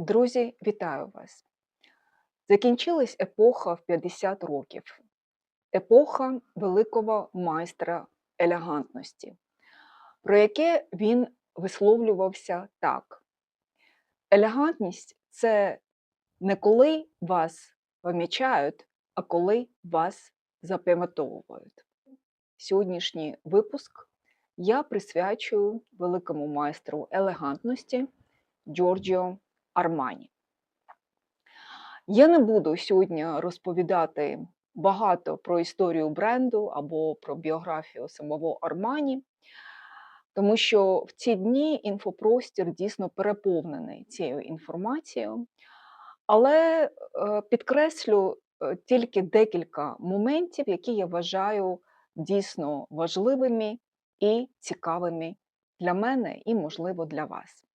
Друзі, вітаю вас! Закінчилась епоха в 50 років, епоха великого майстра елегантності, про яке він висловлювався так: елегантність це не коли вас помічають, а коли вас запам'ятовують. Сьогоднішній випуск я присвячую великому майстру елегантності Джорджіо Армані. Я не буду сьогодні розповідати багато про історію бренду або про біографію самого Армані, тому що в ці дні інфопростір дійсно переповнений цією інформацією. Але е, підкреслю е, тільки декілька моментів, які я вважаю дійсно важливими і цікавими для мене і, можливо, для вас.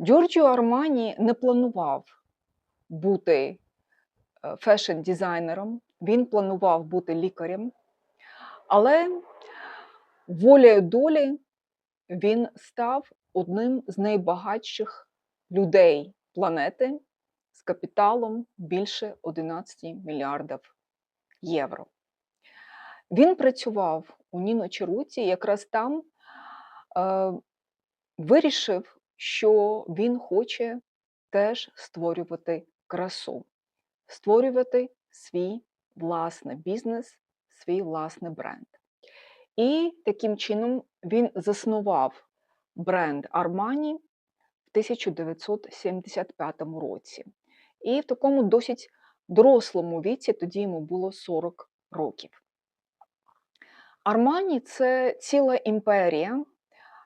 Джорджіо Армані не планував бути фешн-дизайнером, він планував бути лікарем, але волею долі він став одним з найбагатших людей планети з капіталом більше 11 мільярдів євро. Він працював у Ніно Черуті, якраз там е, вирішив, що він хоче теж створювати красу, створювати свій власний бізнес, свій власний бренд. І таким чином він заснував бренд Armani в 1975 році. І в такому досить дорослому віці, тоді йому було 40 років. Армані це ціла імперія,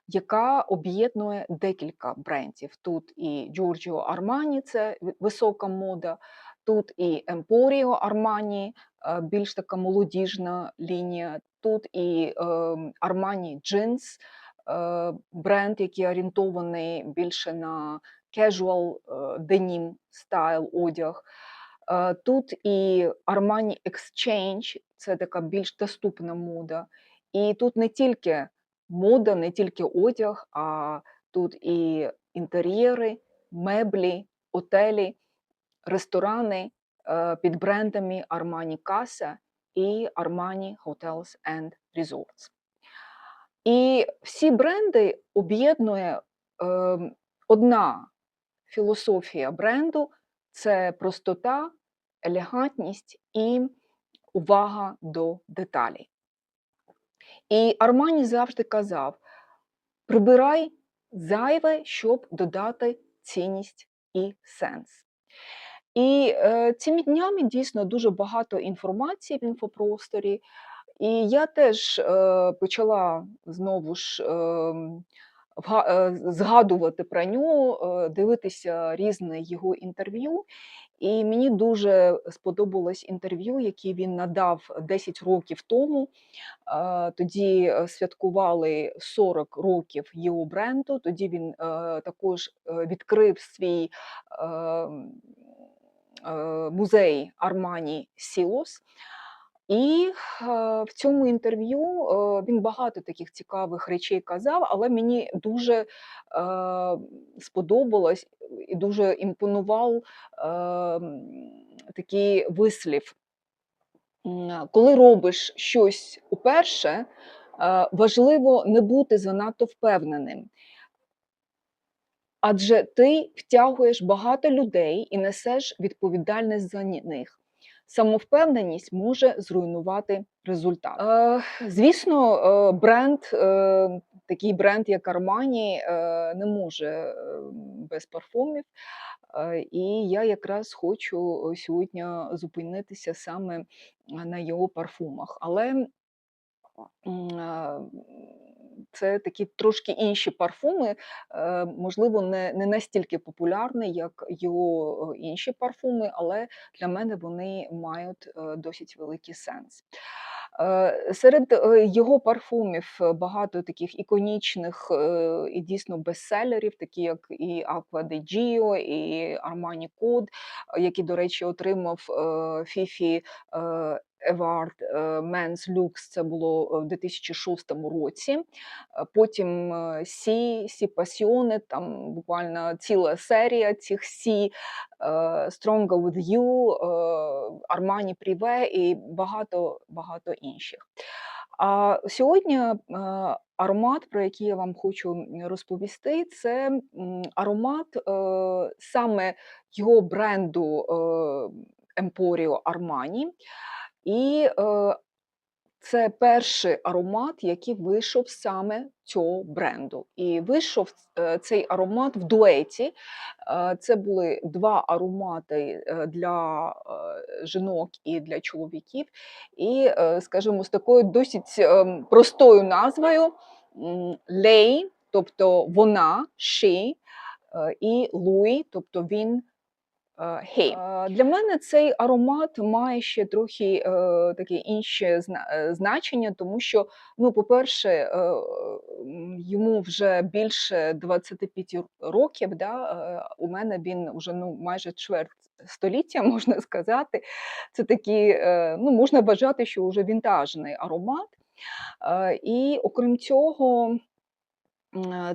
яка об'єднує декілька брендів. Тут і Giorgio Армані, це висока мода, тут і Емпоріо Армані, більш така молодіжна лінія, тут і Армані Джинс, бренд, який орієнтований більше на casual денім стайл одяг. Тут і Armani Exchange, це така більш доступна мода. І тут не тільки мода, не тільки одяг, а тут і інтер'єри, меблі, отелі, ресторани під брендами Armani Casa і Armani Hotels and Resorts. І всі бренди об'єднує е, одна філософія бренду це простота, елегантність і увага до деталей. І Армані завжди казав: прибирай зайве, щоб додати цінність і сенс. І е, цими днями дійсно дуже багато інформації в інфопросторі. І я теж е, почала знову ж е, згадувати про нього, дивитися різне його інтерв'ю. І мені дуже сподобалось інтерв'ю, яке він надав 10 років тому. Тоді святкували 40 років його бренду. Тоді він також відкрив свій музей Армані Сілос. І в цьому інтерв'ю він багато таких цікавих речей казав, але мені дуже сподобалось і дуже імпонував такий вислів. Коли робиш щось уперше, важливо не бути занадто впевненим. Адже ти втягуєш багато людей і несеш відповідальність за них самовпевненість може зруйнувати результат. Е, Звісно, е, бренд, е, такий бренд, як Armani, е, не може е, без парфумів. Е, і я якраз хочу сьогодні зупинитися саме на його парфумах. Але це такі трошки інші парфуми, е, можливо, не не настільки популярні, як його інші парфуми, але для мене вони мають е, досить великий сенс. Е, серед його парфумів багато таких іконічних і дійсно бестселерів, такі як і Aqua di Gio, і Armani Code, який, до речі, отримав Фіфі Award е, Men's Lux, це було в 2006 році. Е, Потім е, Сі, Сі Пасіоне, там буквально ціла серія цих Сі, е, Stronger with You, е, Armani Privé і багато, багато інших. А сьогодні е, аромат, про який я вам хочу розповісти, це аромат е, саме його бренду Емпоріо Armani. І е, це перший аромат, який вийшов саме цього бренду. І вийшов е, цей аромат в дуеті. Е, Це були два аромати е, для жінок і для чоловіків. І, скажімо, з такою досить ем, простою назвою Лей, тобто вона, she, і Луї, тобто він. Hey. Е, Для мене цей аромат має ще трохи е, таке інше е, значення, тому що, ну, по-перше, йому вже більше 25 років. Да? У мене він вже ну, майже чверть століття, можна сказати. Це такий, е, ну, можна вважати, що вже вінтажний аромат. І окрім цього,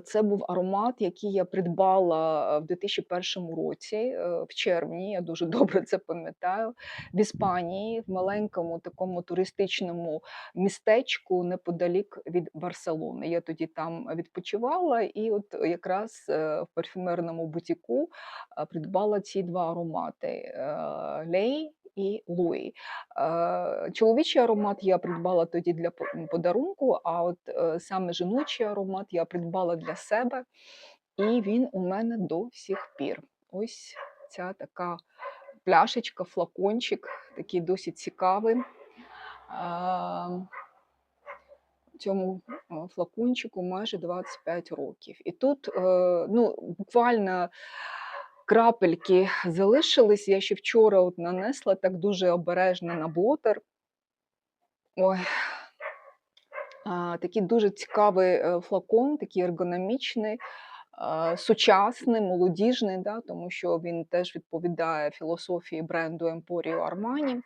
це був аромат, який я придбала в 2001 році, е, в червні. Я дуже добре це пам'ятаю. В Іспанії, в маленькому такому туристичному містечку неподалік від Барселони. Я тоді там відпочивала, і от якраз е, в парфюмерному бутіку придбала ці два аромати е, Лей і Луї. Е, Чоловічий аромат я придбала тоді для подарунку, а от е, саме жіночий аромат я придбала для себе, і він у мене до сих пір. Ось ця така пляшечка, флакончик, такий досить цікавий. Цьому флакончику майже 25 років. І тут е, ну, буквально крапельки залишились. Я ще вчора от нанесла так дуже обережно на блотер. Ой. А, такий дуже цікавий е, флакон, такий ергономічний, а, сучасний, молодіжний, да, тому що він теж відповідає філософії бренду Emporio Armani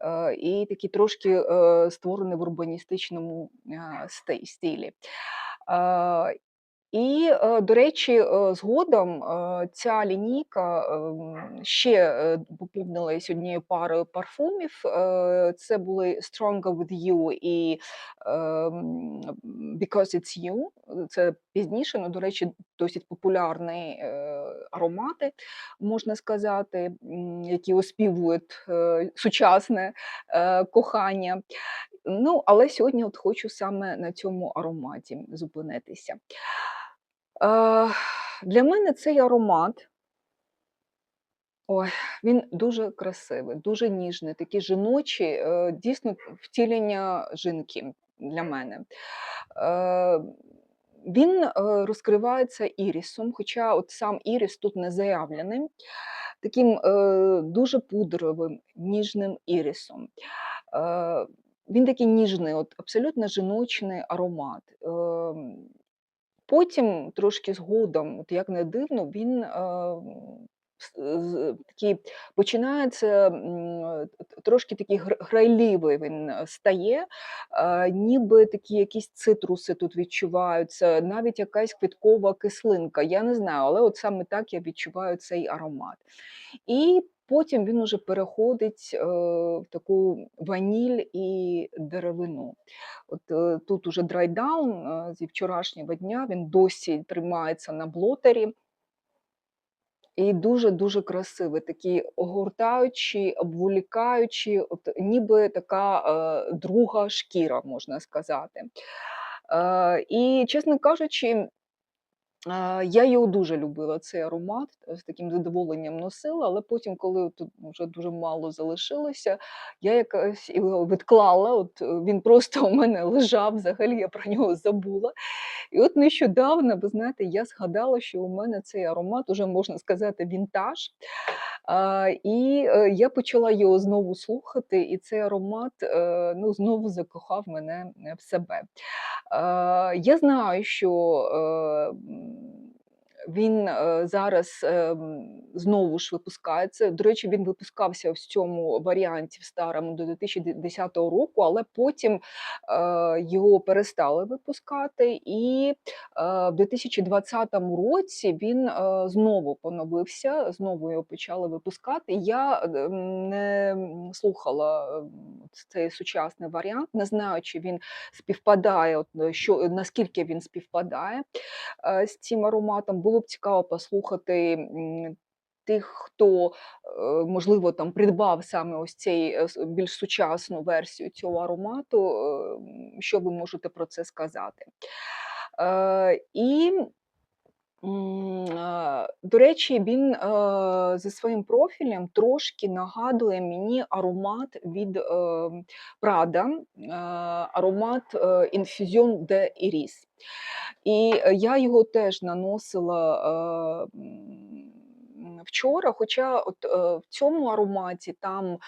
е, і такий трошки е, створений в урбаністичному е, сти- стилі. Е, І, е, до речі, е, згодом е, ця лінійка ем, ще поповнилась однією парою парфумів. Це були Stronger with You і ем, Because It's You. Це пізніше, ну, до речі, досить популярні аромати, можна сказати, які оспівують сучасне кохання. Ну, але сьогодні от хочу саме на цьому ароматі зупинитися. Е, Для мене цей аромат, ой, він дуже красивий, дуже ніжний, такий жіночий, е, дійсно втілення жінки для мене. Е, Він розкривається ірісом, хоча от сам іріс тут не заявлений, таким дуже пудровим, ніжним ірісом. Він такий ніжний, от абсолютно жіночний аромат. Потім, трошки згодом, от як не дивно, він е, такий починається трошки такий гр- грайлівий він е, стає, е, ніби такі якісь цитруси тут відчуваються, навіть якась квіткова кислинка. Я не знаю, але от саме так я відчуваю цей аромат. І потім він уже переходить е, в таку ваніль і деревину. От е, тут уже драйдаун е, зі вчорашнього дня, він досі тримається на блотері. І дуже-дуже красивий, такий огортаючий, обволікаючий, от ніби така е, друга шкіра, можна сказати. Е, і, чесно кажучи, Я його дуже любила, цей аромат, е, з таким задоволенням носила, але потім, коли тут вже дуже мало залишилося, я якось його відклала. От е, він просто у мене лежав, взагалі я про нього забула. І от нещодавно, ви знаєте, я згадала, що у мене цей аромат уже можна сказати вінтаж. І е, я почала його знову слухати, і цей аромат е, ну, знову закохав мене е, в себе. Я знаю, що Він, е, зараз, ем, знову ж випускається. До речі, він випускався в цьому варіанті в старому до 2010 року, але потім, е, його перестали випускати, і, е, в 2020 році він, знову поновився, знову його почали випускати. Я, е, не, слухала, ем, цей сучасний варіант, не знаю, чи він співпадає, що наскільки він співпадає, з цим ароматом. Було б цікаво послухати, тих, хто, е, можливо, там придбав саме ось цей, е, більш сучасну версію цього аромату, ем, що ви можете про це сказати. Е, і, до речі, він, зі своїм профілем трошки нагадує мені аромат від, Прада, аромат, Infusion de Iris. І, е, я його теж наносила, вчора, хоча от, е, в цьому ароматі там,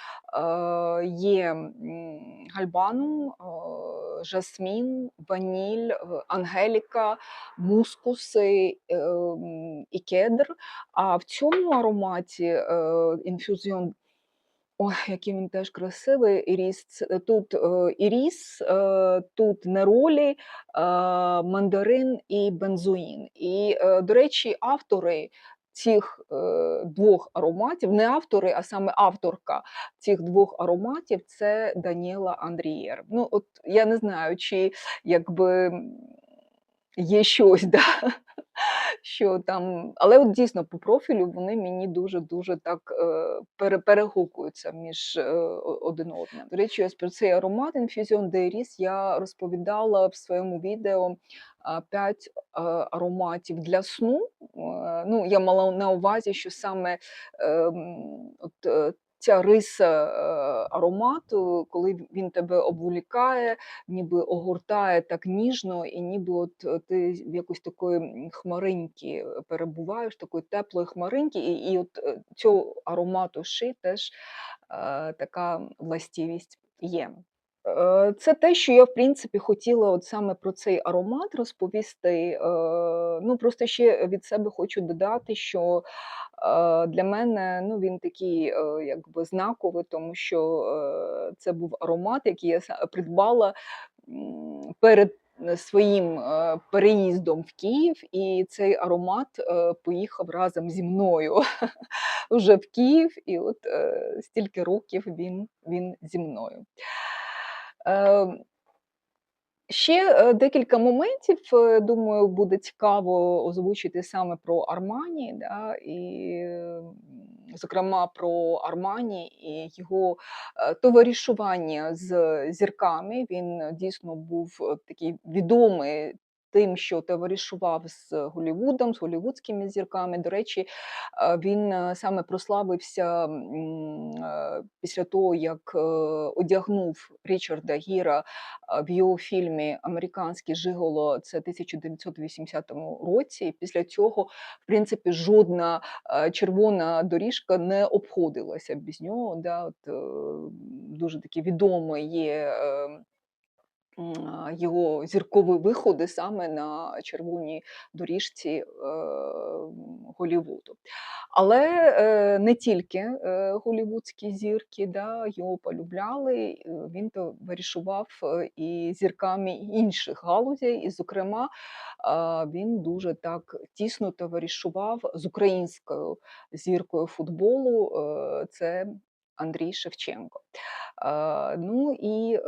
є, м, гальбанум, е, жасмін, ваніль, ангеліка, мускуси, ем, і кедр. А в цьому ароматі, Infusion ой, який він теж красивий, іріс. Тут, іріс, тут неролі, мандарин і бензоїн. І, до речі, автори цих, е, 2 ароматів, не автори, а саме авторка цих двох ароматів це Даніела Андрієр. Ну, от я не знаю, чи якби, є щось, да, що там але от дійсно по профілю вони мені дуже-дуже так, е, пере перегукуються між, е, один одним. До речі, ось про цей аромат de Iris я розповідала в своєму відео, 5, е, ароматів для сну. Ну, я мала на увазі, що саме, ем, от, ця риса, е, аромату, коли він тебе обволікає, ніби огортає так ніжно, і ніби от, е, ти в якоїсь такої, хмаринки, е, перебуваєш, такої теплої хмаринки, і і от, цього аромату ши теж, така властивість є. Е, це те, що я в принципі хотіла от саме про цей аромат розповісти. Е, ну, просто ще від себе хочу додати, що, е, для мене, ну, він такий, е, якби знаковий, тому що, це був аромат, який я придбала, перед, своїм, переїздом в Київ, і цей аромат, поїхав разом зі мною уже в Київ, і от, стільки років він він зі мною. Ем Ще, е, декілька моментів, е, думаю, буде цікаво озвучити саме про Армані, да, і, зокрема, про Армані і його, е, товаришування з зірками. Він дійсно був, такий відомий тим, що товаришував з Голлівудом, з голлівудськими зірками. До речі, е, він, е, саме прославився, е, після того, як, одягнув Річарда Гіра, в його фільмі "Американський жиголо" це 1980 році. Після цього, в принципі, жодна, червона доріжка не обходилася без нього. Да, от, дуже такі відомі є, його зіркові виходи саме на червоній доріжці, е, Голлівуду. Але, е, не тільки, е, голлівудські зірки, да, його полюбляли, він товаришував, е, і зірками інших галузей, і, зокрема, він дуже так тісно товаришував з українською зіркою футболу, це Андрій Шевченко. Ну і,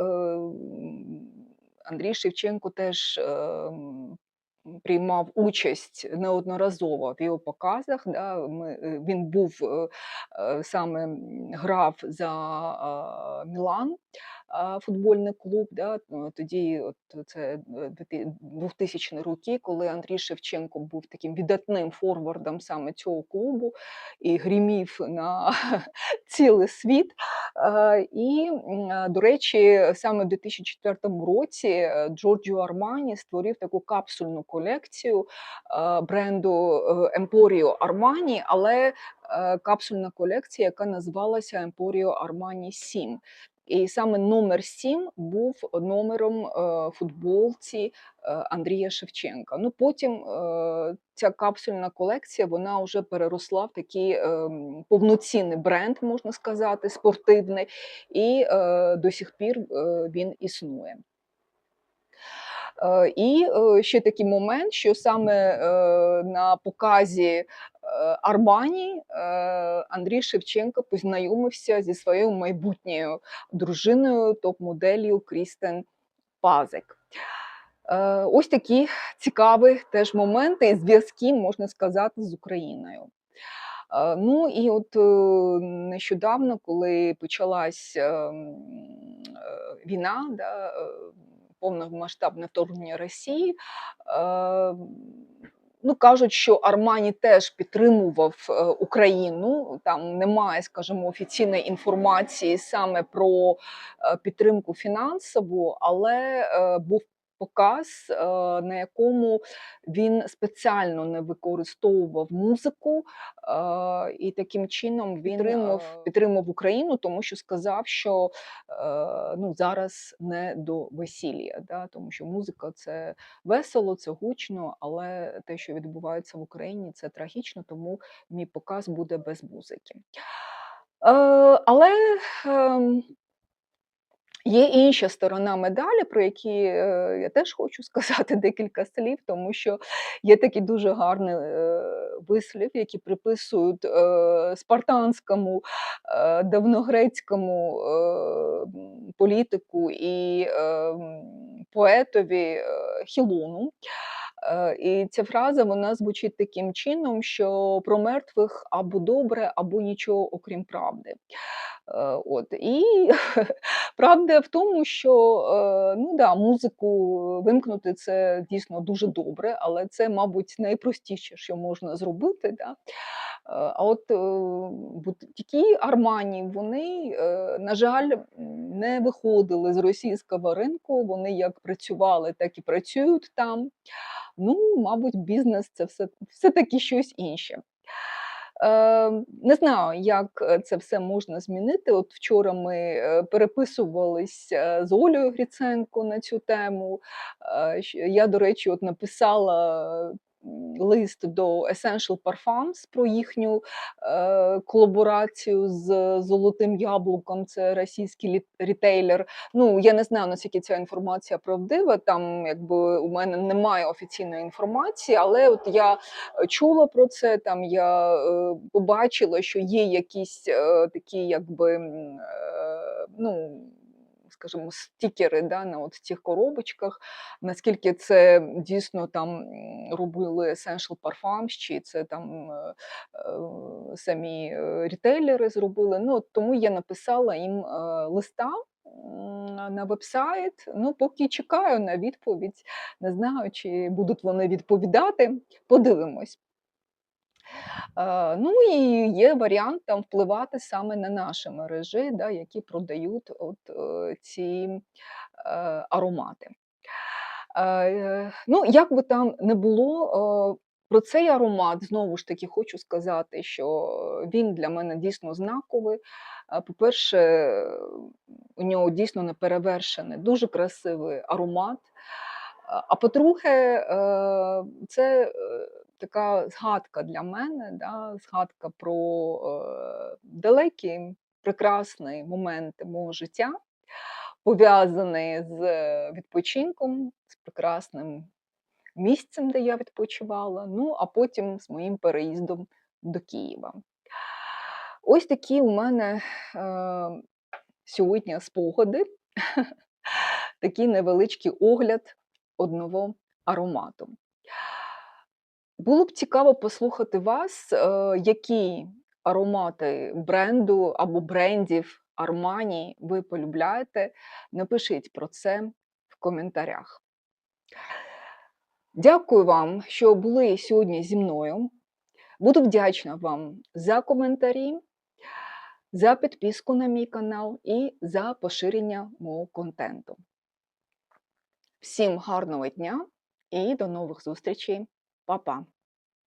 Андрій Шевченко теж, приймав участь неодноразово в його показах, е, він був, е, е, саме, грав за, Мілан, футбольний клуб, да. Е, тоді от це, е, 2000 роки, коли Андрій Шевченко був таким видатним форвардом саме цього клубу і гримів на цілий світ. І, до речі, саме в 2004 році, е, Джорджіо Армані створив таку капсульну колекцію, бренду, е, Емпоріо Армані, але, е, капсульна колекція, яка називалася Емпоріо Армані 7. І саме номер 7 був номером е, футболці е, Андрія Шевченка. Ну потім е, ця капсульна колекція вона вже переросла в такий е, повноцінний бренд, можна сказати, спортивний, і до сих пір він існує. Е, І е, ще такий момент, що саме е, на показі Армані Андрій Шевченко познайомився зі своєю майбутньою дружиною, топ-моделлю Крістен Пазик. Ось такі цікаві теж моменти і зв'язки, можна сказати, з Україною. Ну і от нещодавно, коли почалась е, м, е, війна, да, повномасштабне вторгнення Росії, е, ну кажуть, що Армані теж підтримував е, Україну. Там немає, скажімо, офіційної інформації саме про е, підтримку фінансову, але був показ, е, на якому він спеціально не використовував музику, е, і таким чином він підтримав, е, підтримав Україну, тому що сказав, що ну, зараз не до весілля, да, тому що музика це весело, це гучно, але те, що відбувається в Україні, це трагічно, тому мій показ буде без музики. Але ем, Є інша сторона медалі, про які е, я теж хочу сказати декілька слів, тому що є такий дуже гарний е, вислів, який приписують е, спартанському, давньогрецькому е, політику і поетові Хілону. Е, І ця фраза вона звучить таким чином, що про мертвих або добре, або нічого окрім правди. Е, От і правда в тому, що е, ну да, музику вимкнути це дійсно дуже добре, але це, мабуть, найпростіше, що можна зробити. Да? А от бутики Армані, вони, на жаль, не виходили з російського ринку. Вони як працювали, так і працюють там. Ну, мабуть, бізнес це все, все-таки щось інше. Е, не знаю, як е, це все можна змінити. От вчора ми переписувалися переписувались е, з Олею Гріценко на цю тему. Е, Я, до речі, от написала лист до Essential Parfums про їхню е, колаборацію з Золотим Яблуком. Це російський рітейлер. Ну, я не знаю, наскільки ця інформація правдива. Там якби у мене немає офіційної інформації, але от я чула про це. Там я е, побачила, що є якісь е, такі, якби е, ну. Скажімо, стікери да, на от цих коробочках, наскільки це дійсно там робили Essential Parfums, чи це там е, е, самі е, рітейлери зробили. Ну, тому я написала їм листа на вебсайт. Ну, поки чекаю на відповідь. Не знаю, чи будуть вони відповідати. Подивимось. Е, Ну і є варіант там впливати саме на наші мережі, да, які продають от, е, ці е, аромати. Ну, як би там не було, про цей аромат знову ж таки хочу сказати, що він для мене дійсно знаковий. По-перше, у нього дійсно неперевершений, дуже красивий аромат. А по-друге, це така згадка для мене, да, згадка про е, далекі прекрасні моменти мого життя, пов'язані з е, відпочинком, з прекрасним місцем, де я відпочивала, ну а потім з моїм переїздом до Києва. Ось такі у мене е, сьогодні спогади, такий невеличкий огляд одного аромату. Було б цікаво послухати вас, е, які аромати бренду або брендів Armani ви полюбляєте. Напишіть про це в коментарях. Дякую вам, що були сьогодні зі мною. Буду вдячна вам за коментарі, за підписку на мій канал і за поширення мого контенту. Всім гарного дня і до нових зустрічей. Па-па!